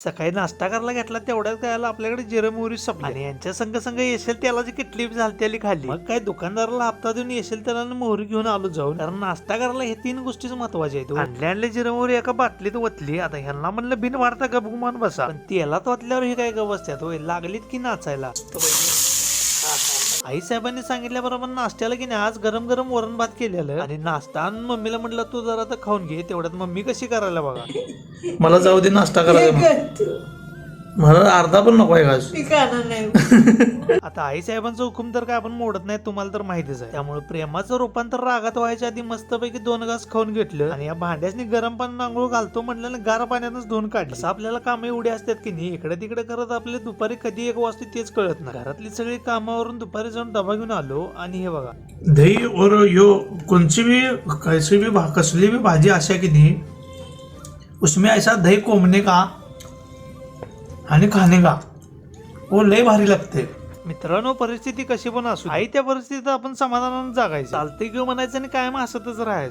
सकाळी नाश्ता करायला घेतला तेवढ्यात काय आपल्याकडे जिरं मोहरी संपली. आणि यांच्या संघ संघ येशील तेलाची किटली झालती आली खाली. मग काय दुकानदाराला हप्ता देऊन येशील तेलानं मोहरी घेऊन आलो जाऊन. कारण नाश्ता करायला हे तीन गोष्टीच महत्त्वाच्या आहेत आणले आणले जिरं मोहरी एका बाटलीत ओतली. आता ह्यांना म्हणलं बिन वाढता गबगुमान बसा. पण तेलात ओतल्यावर हे काय गवसत्यात होय? लागलीत की नाचायला? आई साहेबांनी सांगितल्याबरोबर नाश्त्याला की नाही आज गरम गरम वरण भात केलेलं आणि नाश्ता. आणि मम्मीला म्हटलं तू जरा तर खाऊन घे तेवढ्यात मम्मी कशी करायला बघा. मला जाऊ दे नाश्ता करायला. मला अर्धा पण नको आहे नाही. आता आई साहेबांचा हुकूम तर काय आपण मोडत नाही तुम्हाला तर माहितीच आहे. त्यामुळे प्रेमाचं रूपांतर रागात व्हायच्या आधी मस्तपैकी दोन घास खाऊन घेतलं आणि या भांड्यासनी गरम पाणी आंघोळ घालतो म्हटलं आणि गार पाण्यातच धुवून काढलं. असं आपल्याला कामे एवढी असतात की नाही इकडे तिकडे करत आपले दुपारी कधी एक वाजता तेच कळत नाही. घरातली सगळी कामावरून दुपारी जाऊन डबा घेऊन आलो आणि हे बघा. दही और यो कोणची भी कैसी भी भा- कसली भी भाजी अशा की नहीं उसमें ऐसा दही कोमने का? आणि खाने का लय भारी लागते मित्रांनो परिस्थिती कशी पण असू आई त्या परिस्थितीत आपण समाधानानं जागायचं. चालते घेऊ म्हणायचं आणि कायम हसतच राहायचं.